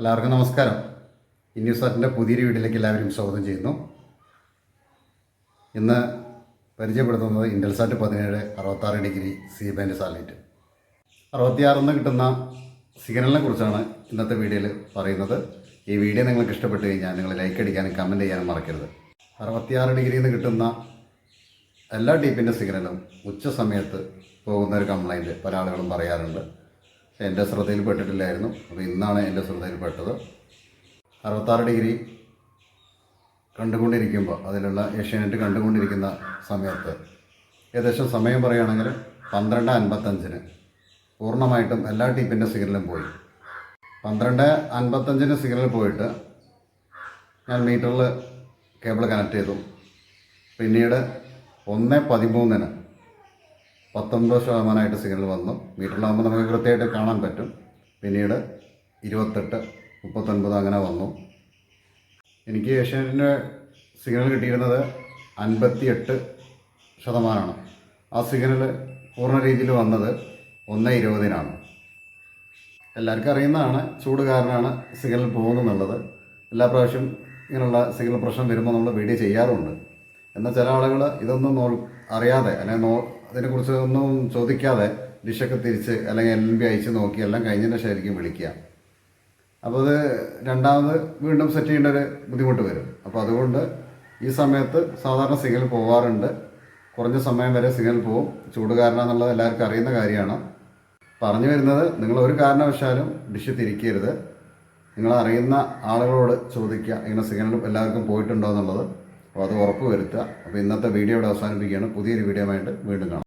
എല്ലാവർക്കും നമസ്കാരം. ഇന്ത്യസാറ്റിന്റെ പുതിയൊരു വീട്ടിലേക്ക് എല്ലാവരും സ്വാഗതം ചെയ്യുന്നു. ഇന്ന് പരിചയപ്പെടുത്തുന്നത് ഇൻഡൽസാറ്റ് പതിനേഴ് അറുപത്താറ് ഡിഗ്രി സി ബാൻഡ് സാറ്റലൈറ്റ്. അറുപത്തിയാറിന്ന് കിട്ടുന്ന സിഗ്നലിനെ കുറിച്ചാണ് ഇന്നത്തെ വീഡിയോയിൽ പറയുന്നത്. ഈ വീഡിയോ നിങ്ങൾക്ക് ഇഷ്ടപ്പെട്ട് കഴിഞ്ഞാൽ നിങ്ങൾ ലൈക്ക് അടിക്കാനും കമന്റ് ചെയ്യാനും മറക്കരുത്. അറുപത്തിയാറ് ഡിഗ്രിയിൽ നിന്ന് കിട്ടുന്ന എല്ലാ ടീപ്പിന്റെ സിഗ്നലും ഉച്ച സമയത്ത് പോകുന്ന ഒരു കംപ്ലൈന്റ് പല ആളുകളും പറയാറുണ്ട്. എന്റെ ശ്രദ്ധയിൽപ്പെട്ടിട്ടില്ലായിരുന്നു. അപ്പോൾ ഇന്നാണ് എന്റെ ശ്രദ്ധയിൽപ്പെട്ടത്. അറുപത്താറ് ഡിഗ്രി കണ്ടുകൊണ്ടിരിക്കുമ്പോൾ അതിലുള്ള ഏഷ്യാനെറ്റ് കണ്ടുകൊണ്ടിരിക്കുന്ന സമയത്ത് ഏകദേശം സമയം പറയുകയാണെങ്കിൽ പന്ത്രണ്ട് അൻപത്തഞ്ചിന് പൂർണമായിട്ടും എല്ലാ ടീപ്പിന്റെ സിഗ്നലും പോയി. പന്ത്രണ്ട് അൻപത്തഞ്ചിന് സിഗ്നൽ പോയിട്ട് ഞാൻ മീറ്ററിൽ കേബിൾ കണക്ട് ചെയ്തു. പിന്നീട് ഒന്ന് പതിമൂന്നിന് പത്തൊൻപത് ശതമാനമായിട്ട് സിഗ്നൽ വന്നു. മീറ്ററിലാകുമ്പോൾ നമുക്ക് കൃത്യമായിട്ട് കാണാൻ പറ്റും. പിന്നീട് ഇരുപത്തെട്ട് മുപ്പത്തൊൻപത് അങ്ങനെ വന്നു. എനിക്ക് ഏഷ്യാനെറ്റിന് സിഗ്നൽ കിട്ടിയിരുന്നത് അൻപത്തി എട്ട് ശതമാനമാണ്. ആ സിഗ്നൽ പൂർണ രീതിയിൽ വന്നത് ഒന്ന് ഇരുപതിനാണ്. എല്ലാവർക്കും അറിയുന്നതാണ് ചൂട് കാരണമാണ് സിഗ്നൽ പോകുന്നുള്ളത് എല്ലാ പ്രാവശ്യം ഇങ്ങനെയുള്ള സിഗ്നൽ പ്രശ്നം വരുമ്പോൾ നമ്മൾ വീഡിയോ ചെയ്യാറുണ്ട്. എന്നാൽ ചില ആളുകൾ ഇതൊന്നും നോ അറിയാതെ അല്ലെങ്കിൽ നോ അതിനെക്കുറിച്ച് ഒന്നും ചോദിക്കാതെ ഡിഷൊക്കെ തിരിച്ച് അല്ലെങ്കിൽ എൽ ബി അയച്ച് നോക്കി എല്ലാം കഴിഞ്ഞതിന് ശേഷം വിളിക്കുക. അപ്പോൾ അത് രണ്ടാമത് വീണ്ടും സെറ്റ് ചെയ്യേണ്ട ഒരു ബുദ്ധിമുട്ട് വരും. അപ്പോൾ അതുകൊണ്ട് ഈ സമയത്ത് സാധാരണ സിഗ്നൽ പോവാറുണ്ട്. കുറഞ്ഞ സമയം വരെ സിഗ്നൽ പോവും. ചൂട് കാരണം എന്നുള്ളത് എല്ലാവർക്കും അറിയുന്ന കാര്യമാണ്. പറഞ്ഞു വരുന്നത് നിങ്ങൾ ഒരു കാരണവശാലും ഡിഷ് തിരിക്കരുത്. നിങ്ങൾ അറിയുന്ന ആളുകളോട് ചോദിക്കുക. ഇങ്ങനെ സിഗ്നൽ എല്ലാവർക്കും പോയിട്ടുണ്ടോ എന്നുള്ളത്. അപ്പോൾ അത് ഉറപ്പ് വരുത്തുക. അപ്പോൾ ഇന്നത്തെ വീഡിയോ ഇവിടെ അവസാനിപ്പിക്കുകയാണ്. പുതിയൊരു വീഡിയോ വീണ്ടും കാണാം.